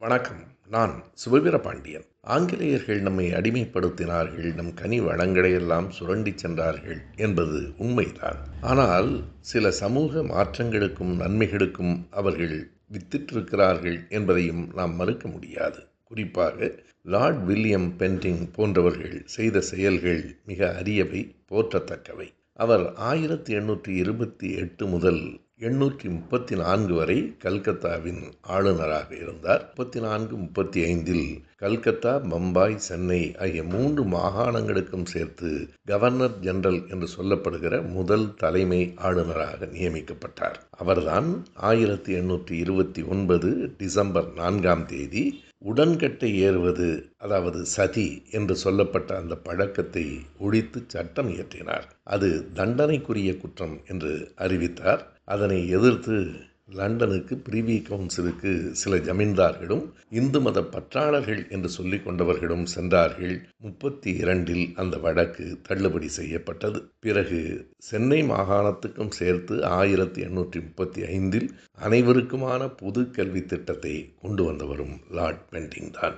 வணக்கம். நான் சுபவீர பாண்டியன் ஆங்கிலேயர்கள் நம்மை அடிமைப்படுத்தினார்கள். நம் கனி வளங்களையெல்லாம் சுரண்டிச் சென்றார்கள் என்பது உண்மைதான். ஆனால் சில சமூக மாற்றங்களுக்கும் நன்மைகளுக்கும் அவர்கள் வித்திட்டிருக்கிறார்கள் என்பதையும் நாம் மறுக்க முடியாது. குறிப்பாக லார்ட் வில்லியம் பென்டிங் போன்றவர்கள் செய்த செயல்கள் மிக அரியவை போற்றத்தக்கவை. அவர் ஆயிரத்தி எண்ணூற்றி இருபத்தி எட்டு முதல் எண்ணூற்றி முப்பத்தி நான்கு வரை கல்கத்தாவின் ஆளுநராக இருந்தார். முப்பத்தி நான்கு முப்பத்தி ஐந்தில் கல்கத்தா பம்பாய் சென்னை ஆகிய மூன்று மாகாணங்களுக்கும் சேர்த்து கவர்னர் ஜெனரல் என்று சொல்லப்படுகிற முதல் தலைமை ஆளுநராக நியமிக்கப்பட்டார். அவர்தான் ஆயிரத்தி எண்ணூற்றி இருபத்தி ஒன்பது டிசம்பர் நான்காம் தேதி உடன்கட்டை ஏறுவது அதாவது சதி என்று சொல்லப்பட்ட அந்த பழக்கத்தை ஒழித்து சட்டம் இயற்றினார். அது தண்டனைக்குரிய குற்றம் என்று அறிவித்தார். அதனை எதிர்த்து லண்டனுக்கு பிரிவி கவுன்சிலுக்கு சில ஜமீன்தார்களும் இந்து மத பற்றாளர்கள் என்று சொல்லிக் கொண்டவர்களும் சென்றார்கள். முப்பத்தி இரண்டில் அந்த வழக்கு தள்ளுபடி செய்யப்பட்டது. பிறகு சென்னை மாகாணத்துக்கும் சேர்த்து ஆயிரத்தி எண்ணூற்றி முப்பத்தி ஐந்தில் அனைவருக்குமான பொது கல்வி திட்டத்தை கொண்டு வந்தவரும் லார்ட் பென்டிங் தான்